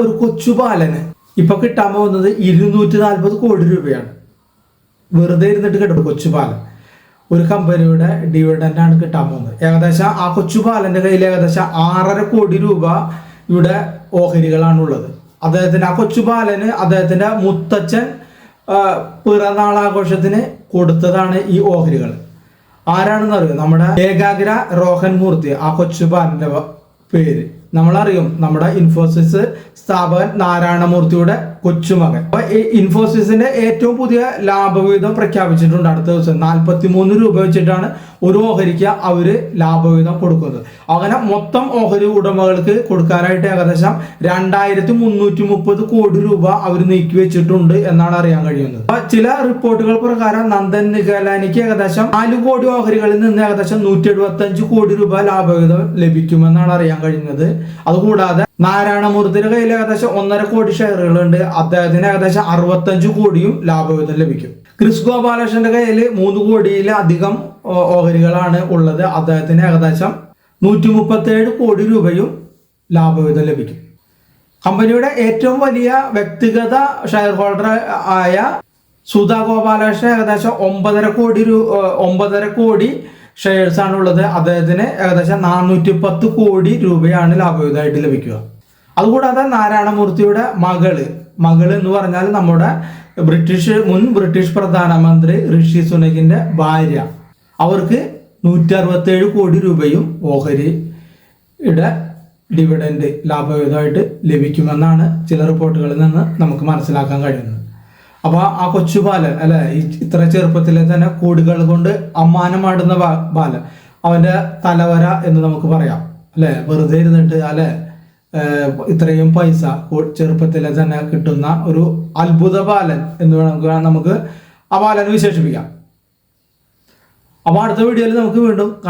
ഒരു കൊച്ചു ബാലന്. ഇപ്പൊ കിട്ടാൻ പോകുന്നത് ഇരുന്നൂറ്റി നാൽപ്പത് കോടി രൂപയാണ്. വെറുതെ ഇരുന്നിട്ട് കിട്ടും കൊച്ചു ബാലൻ. ഒരു കമ്പനിയുടെ ഡിവിഡന്റാണ് കിട്ടാൻ പോകുന്നത്. ഏകദേശം ആ കൊച്ചു ബാലന്റെ കയ്യിൽ ഏകദേശം ആറര കോടി രൂപ ഇവിടെ ഓഹരികളാണ് ഉള്ളത് അദ്ദേഹത്തിന് ആ കൊച്ചു ബാലന് അദ്ദേഹത്തിന്റെ മുത്തച്ഛൻ പിറന്നാളാഘോഷത്തിന് കൊടുത്തതാണ് ഈ ഓഹരികൾ. ആരാണെന്ന് അറിയാം നമ്മുടെ ഏകാഗ്ര രോഹൻ മൂർത്തി ആ കൊച്ചു ബാലന്റെ പേര്. നമ്മളറിയും നമ്മുടെ ഇൻഫോസിസ് സ്ഥാപകൻ നാരായണമൂർത്തിയുടെ കൊച്ചുമകൻ. അപ്പൊ ഇൻഫോസിസിന്റെ ഏറ്റവും പുതിയ ലാഭവിഹിതം പ്രഖ്യാപിച്ചിട്ടുണ്ട് അടുത്ത ദിവസം. നാൽപ്പത്തി മൂന്ന് രൂപ വെച്ചിട്ടാണ് ഒരു ഓഹരിക്ക് അവർ ലാഭവിഹിതം കൊടുക്കുന്നത്. അങ്ങനെ മൊത്തം ഓഹരി ഉടമകൾക്ക് കൊടുക്കാനായിട്ട് ഏകദേശം രണ്ടായിരത്തി മുന്നൂറ്റി മുപ്പത് കോടി രൂപ അവർ നീക്കി വെച്ചിട്ടുണ്ട് എന്നാണ് അറിയാൻ കഴിയുന്നത്. അപ്പൊ ചില റിപ്പോർട്ടുകൾ പ്രകാരം നന്ദൻ നിഗലാനിക്ക് ഏകദേശം നാല് കോടി ഓഹരികളിൽ നിന്ന് ഏകദേശം നൂറ്റി കോടി രൂപ ലാഭവിഹിതം ലഭിക്കുമെന്നാണ് അറിയാൻ കഴിയുന്നത്. അതുകൂടാതെ നാരായണമൂർത്തിയുടെ കയ്യിൽ ഏകദേശം ഒന്നര കോടി ഷെയറുകളുണ്ട് അദ്ദേഹത്തിന് ഏകദേശം അറുപത്തഞ്ച് കോടിയും ലാഭവിധം ലഭിക്കും. ക്രിസ് ഗോപാലകൃഷ്ണന്റെ കയ്യിൽ മൂന്ന് കോടിയിലധികം ഓഹരികളാണ് ഉള്ളത്. അദ്ദേഹത്തിന് ഏകദേശം നൂറ്റി മുപ്പത്തേഴ് കോടി രൂപയും ലാഭവിധം ലഭിക്കും. കമ്പനിയുടെ ഏറ്റവും വലിയ വ്യക്തിഗത ഷെയർ ഹോൾഡർ ആയ സുധാ ഗോപാലകൃഷ്ണൻ ഏകദേശം ഒമ്പതര കോടി രൂ ഒമ്പതര കോടി ഷെയർസ് ഉള്ളത് അദ്ദേഹത്തിന് ഏകദേശം നാനൂറ്റി പത്ത് കോടി രൂപയാണ് ലാഭവിധമായിട്ട് ലഭിക്കുക. അതുകൂടാതെ നാരായണമൂർത്തിയുടെ മകൾ. മകൾ എന്ന് പറഞ്ഞാൽ നമ്മുടെ ബ്രിട്ടീഷ് മുൻ ബ്രിട്ടീഷ് പ്രധാനമന്ത്രി ഋഷി സുനകിന്റെ ഭാര്യ. അവർക്ക് നൂറ്റി അറുപത്തേഴ് കോടി രൂപയും ഓഹരിയുടെ ഡിവിഡൻഡ് ലാഭവിധമായിട്ട് ലഭിക്കുമെന്നാണ് ചില റിപ്പോർട്ടുകളിൽ നിന്ന് നമുക്ക് മനസ്സിലാക്കാൻ കഴിയുന്നത്. അപ്പോൾ ആ കൊച്ചു ബാലൻ അല്ലെ? ഇത്ര ചെറുപ്പത്തിലെ തന്നെ കൂടുകൾ കൊണ്ട് അമ്മാനമാടുന്ന ബാലൻ. അവന്റെ തലവര എന്ന് നമുക്ക് പറയാം അല്ലെ? വെറുതെ ഇരുന്നിട്ട് അല്ലെ? ഇത്രയും പൈസ ചെറുപ്പത്തിലെ തന്നെ കിട്ടുന്ന ഒരു അത്ഭുത ബാലൻ എന്ന് വേണമെങ്കിൽ നമുക്ക് ആ ബാലനെ വിശേഷിപ്പിക്കാം. അപ്പൊ അടുത്ത വീഡിയോയിൽ നമുക്ക് വീണ്ടും കാണാം.